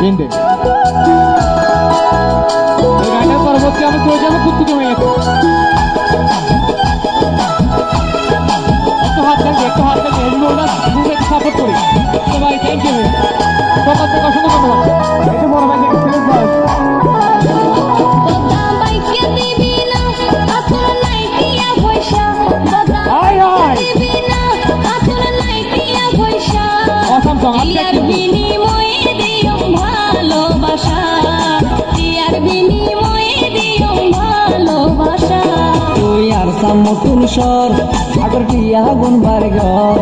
গেন্দে এই গানটার পরবর্তী আমি চলে হয়ে সবাই থ্যাংক ইউ সকাল থেকে আর সামতুল সর আগর কি আগুন বার ঘর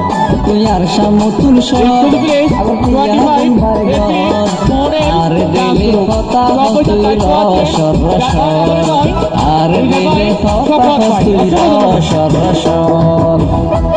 তুই আর সামতুল সর আগর কি আগুন বার ঘর আর দিলে কথা তুই রসর রসর আর দিলে কথা তুই রসর রসর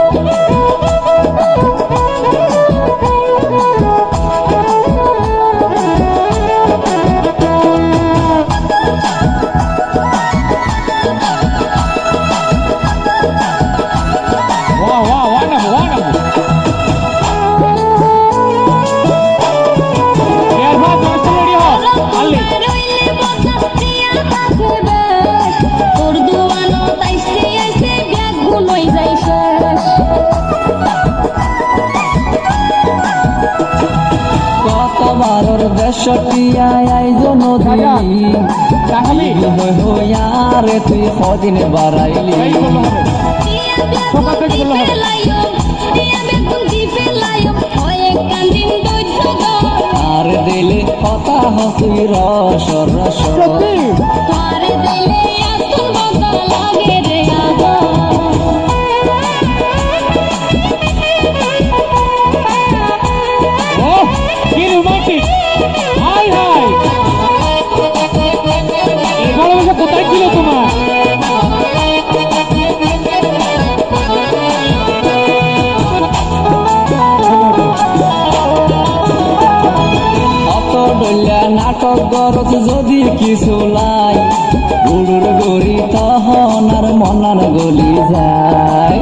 দি ফেলাইও হয়ে কান্দিন দৈর্য ধর আর দিলে কথা হসুই রস রসর গরত যদি কিছু লাই গুড়ুর গড়ি তহন আর মনার গলি যায়।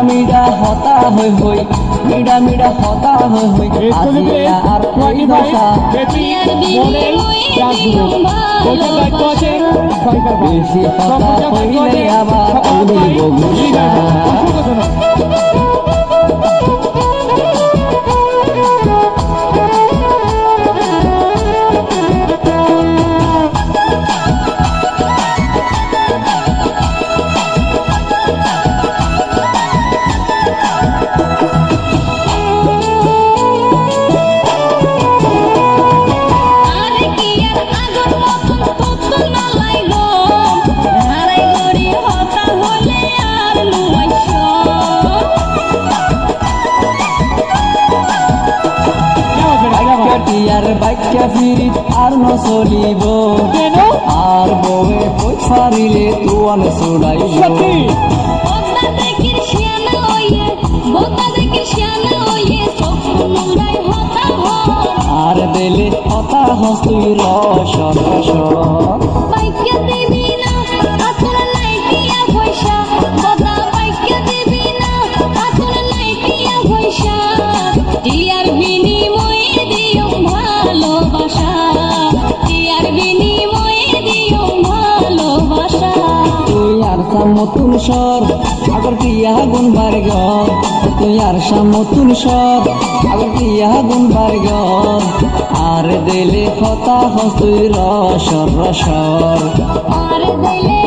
মিডা মিডা হতা হই হই মিডা মিডা হতা হই হই। আজিয়া আর কই ভাষা বেশি মডেল কইলে আছে আবার সরকার ভাই, কেটিয়ার বাক্যা ফিরি আর ন চলিব। কেন? আর বউয়ে কই ফারিলে তুয়ান চুড়াইব। আর দিলে হতা হস্তুই রস রসর সর আগর কি আগুন বার ঘর তুই আর সামতুল সর আগর কি আগুন বার আর দিলে হতা হস্তুই রসর রসর আর দিলে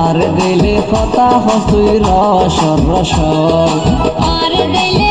আর দিলে হতা হস্তুই রসর রসর আর দিলে